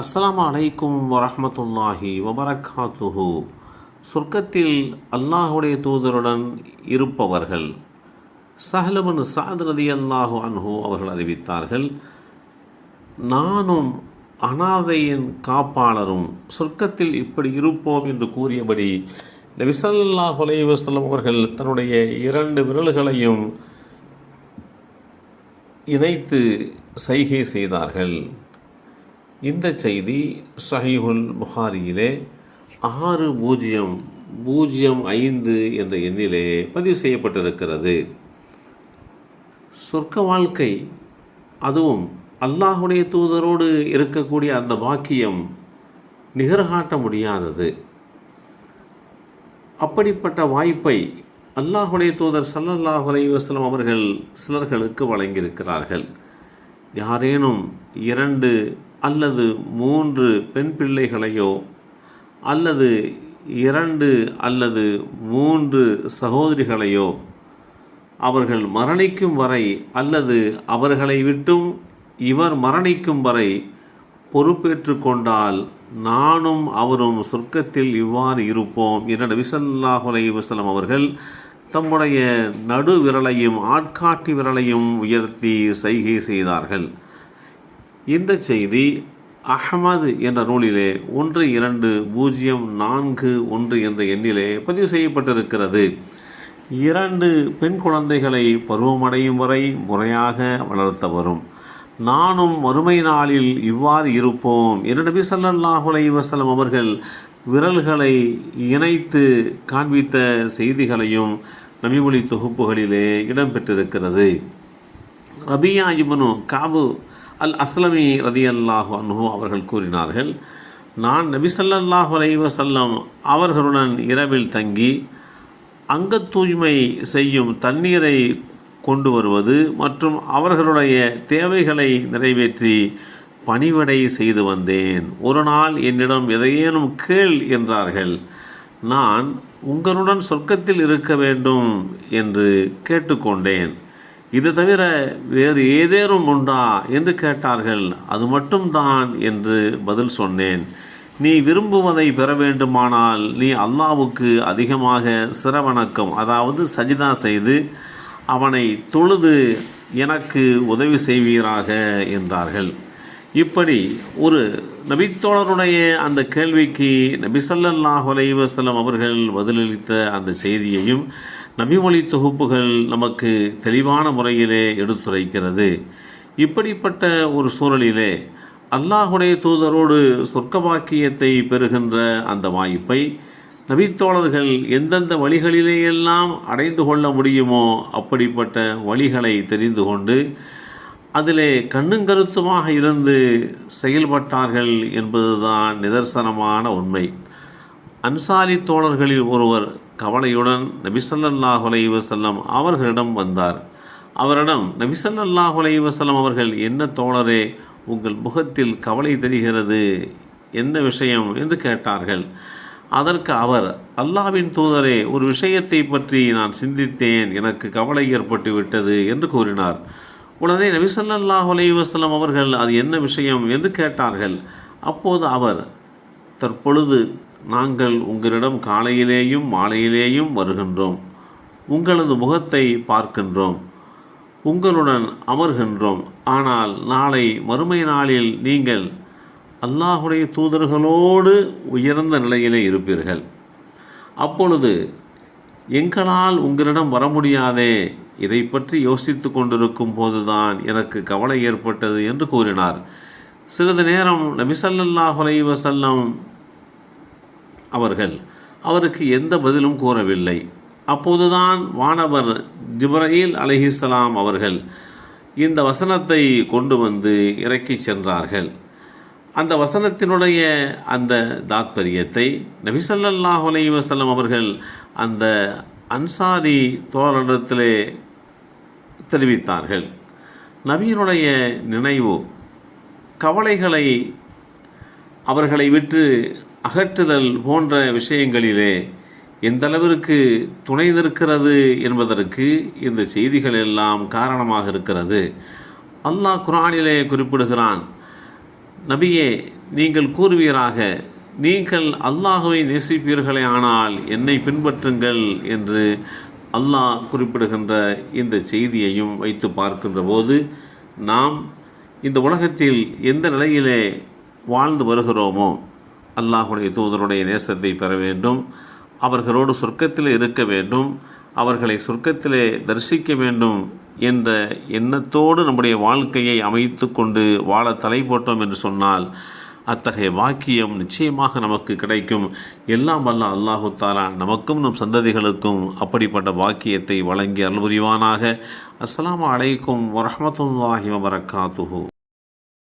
அஸ்லாம் அலைக்கும் வரமத்துல்லாஹி வபரகாத்துஹு சொர்க்கத்தில் அல்லாஹுடைய தூதருடன் இருப்பவர்கள் சஹலபன் சாத் ரதி அல்லாஹு அன்ஹு அவர்கள் அறிவித்தார்கள் நானும் அனாதையின் காப்பாளரும் சொர்க்கத்தில் இப்படி இருப்போம் என்று கூறியபடி நபிசல்லாஹ் அலைவசல்லம் அவர்கள் தன்னுடைய இரண்டு விரல்களையும் இணைத்து சைகை செய்தார்கள். இந்த செய்தி சஹீஹுல் புகாரியிலே ஆறு பூஜ்ஜியம் பூஜ்ஜியம் ஐந்து என்ற எண்ணிலே பதிவு செய்யப்பட்டிருக்கிறது. சொர்க்க வாழ்க்கை அதுவும் அல்லாஹுடைய தூதரோடு இருக்கக்கூடிய அந்த பாக்கியம் நிகர்காட்ட முடியாதது. அப்படிப்பட்ட வாய்ப்பை அல்லாஹுடைய தூதர் சல்லல்லாஹ் அலைவாஸ்லம் அவர்கள் சிலர்களுக்கு வழங்கியிருக்கிறார்கள். யாரேனும் இரண்டு அல்லது மூன்று பெண் பிள்ளைகளையோ அல்லது இரண்டு அல்லது மூன்று சகோதரிகளையோ அவர்கள் மரணிக்கும் வரை அல்லது அவர்களை விட்டும் இவர் மரணிக்கும் வரை பொறுப்பேற்று கொண்டால் நானும் அவரும் சொர்க்கத்தில் இவ்வாறு இருப்போம் என நபிசல்லாஹு வசலம் அவர்கள் தம்முடைய நடு விரலையும் ஆட்காட்டி விரலையும் உயர்த்தி சைகை செய்தார்கள். இந்த செய்தி அஹமது என்ற நூலிலே ஒன்று இரண்டு பூஜ்ஜியம் நான்கு ஒன்று என்ற எண்ணிலே பதிவு செய்யப்பட்டிருக்கிறது. இரண்டு பெண் குழந்தைகளை பருவமடையும் வரை முறையாக வளர்த்த வரும் நானும் மறுமை நாளில் இவ்வாறு இருப்போம். என்று நபி ஸல்லல்லாஹு அலைஹி அவர்கள் விரல்களை இணைத்து காண்பித்த செய்திகளையும் நபிமொழி தொகுப்புகளிலே இடம்பெற்றிருக்கிறது. ரபியா இபனு காபு அல் அஸ்லமி ரதி அல்லாஹு அன்ஹு அவர்கள் கூறினார்கள் நான் நபிசல்லாஹ் ஸல்லல்லாஹு அவர்களுடன் இரவில் தங்கி அங்கத் தூய்மை செய்யும் தண்ணீரை கொண்டு வருவது மற்றும் அவர்களுடைய தேவைகளை நிறைவேற்றி பணிவிடை செய்து வந்தேன். ஒரு நாள் என்னிடம் எதையேனும் கேள் என்றார்கள். நான் உங்களுடன் சொர்க்கத்தில் இருக்க வேண்டும் என்று கேட்டுக்கொண்டேன். இது தவிர வேறு ஏதேனும் உண்டா என்று கேட்டார்கள். அது மட்டும்தான் என்று பதில் சொன்னேன். நீ விரும்புவதை பெற வேண்டுமானால் நீ அல்லாவுக்கு அதிகமாக சிரவணக்கம் அதாவது சஜிதா செய்து அவனை தொழுது எனக்கு உதவி செய்வீராக என்றார்கள். இப்படி ஒரு நபித்தோழருடைய அந்த கேள்விக்கு நபிசல்லாஹ் அலைவசலம் அவர்கள் பதிலளித்த அந்த செய்தியையும் நபிமொழி தொகுப்புகள் நமக்கு தெளிவான முறையிலே எடுத்துரைக்கிறது. இப்படிப்பட்ட ஒரு சூழலிலே அல்லாஹுடைய தூதரோடு சொர்க்க பாக்கியத்தை பெறுகின்ற அந்த வாய்ப்பை நபித்தோழர்கள் எந்தெந்த வழிகளிலேயெல்லாம் அடைந்து கொள்ள முடியுமோ அப்படிப்பட்ட வழிகளை தெரிந்து கொண்டு அதிலே கண்ணுங்கருத்துமாக இருந்து செயல்பட்டார்கள் என்பதுதான் நிதர்சனமான உண்மை. அன்சாரி தோழர்களில் ஒருவர் கவலையுடன் நபிசல்லாஹு அலைஹி அவர்களிடம் வந்தார். அவரிடம் நபிசல்லாஹு அலைஹி அவர்கள் என்ன தோழரே உங்கள் முகத்தில் கவலை தெரிகிறது? என்ன விஷயம்? என்று கேட்டார்கள். அதற்கு அவர் அல்லாவின் தூதரே ஒரு விஷயத்தை பற்றி நான் சிந்தித்தேன். எனக்கு கவலை ஏற்பட்டு விட்டது என்று கூறினார். உடனே நபிசல்லாஹ் அலைவாஸ்லம் அவர்கள் அது என்ன விஷயம்? என்று கேட்டார்கள். அப்போது அவர் தற்பொழுது நாங்கள் உங்களிடம் காலையிலேயும் மாலையிலேயும் வருகின்றோம். உங்களது முகத்தை பார்க்கின்றோம். உங்களுடன் அமர்கின்றோம். ஆனால் நாளை மறுமை நாளில் நீங்கள் அல்லாஹுடைய தூதர்களோடு உயர்ந்த நிலையிலே இருப்பீர்கள். அப்பொழுது எங்களால் உங்களிடம் வர முடியாதே? இதை பற்றி யோசித்து கொண்டிருக்கும் போதுதான் எனக்கு கவலை ஏற்பட்டது என்று கூறினார். சிறிது நேரம் நபிசல்லாஹ் வசல்லம் அவர்கள் அவருக்கு எந்த பதிலும் கூறவில்லை. அப்போதுதான் வானவர் ஜிப்ரஹீல் அலிஹிஸ்லாம் அவர்கள் இந்த வசனத்தை கொண்டு வந்து இறக்கி சென்றார்கள். அந்த வசனத்தினுடைய அந்த தாத்பரியத்தை நபிசல்லாஹ் அலி வசலம் அவர்கள் அந்த அன்சாரி தோழரிடத்திலே தெரிவித்தார்கள். நபியினுடைய நினைவு கவலைகளை அவர்களை விட்டு அகற்றுதல் போன்ற விஷயங்களிலே எந்த அளவிற்கு துணை நிற்கிறது என்பதற்கு இந்த செய்திகள் எல்லாம் காரணமாக இருக்கிறது. அல்லாஹ் குரானிலே குறிப்பிடுகிறான் நபியே நீங்கள் கூறுவீராக நீங்கள் அல்லாஹுவை நேசிப்பீர்களே ஆனால் என்னை பின்பற்றுங்கள் என்று அல்லாஹ் குறிப்பிடுகின்ற இந்த செய்தியையும் வைத்து பார்க்கின்ற போது நாம் இந்த உலகத்தில் எந்த நிலையிலே வாழ்ந்து வருகிறோமோ அல்லாஹுடைய தூதருடைய நேசத்தை பெற வேண்டும். அவர்களோடு சொர்க்கத்தில் இருக்க வேண்டும். அவர்களை சொர்க்கத்திலே தரிசிக்க வேண்டும் என்ற எண்ணத்தோடு நம்முடைய வாழ்க்கையை அமைத்து கொண்டு வாழ தலை போட்டோம் என்று சொன்னால் அத்தகைய வாக்கியம் நிச்சயமாக நமக்கு கிடைக்கும். எல்லாம் வல்ல அல்லாஹு தாலா நமக்கும் நம் சந்ததிகளுக்கும் அப்படிப்பட்ட வாக்கியத்தை வழங்கி அருள்புரிவானாக அஸ்லாம் அலைக்கும் வரஹ்மத்துல்லாஹி வபரகாத்துஹு.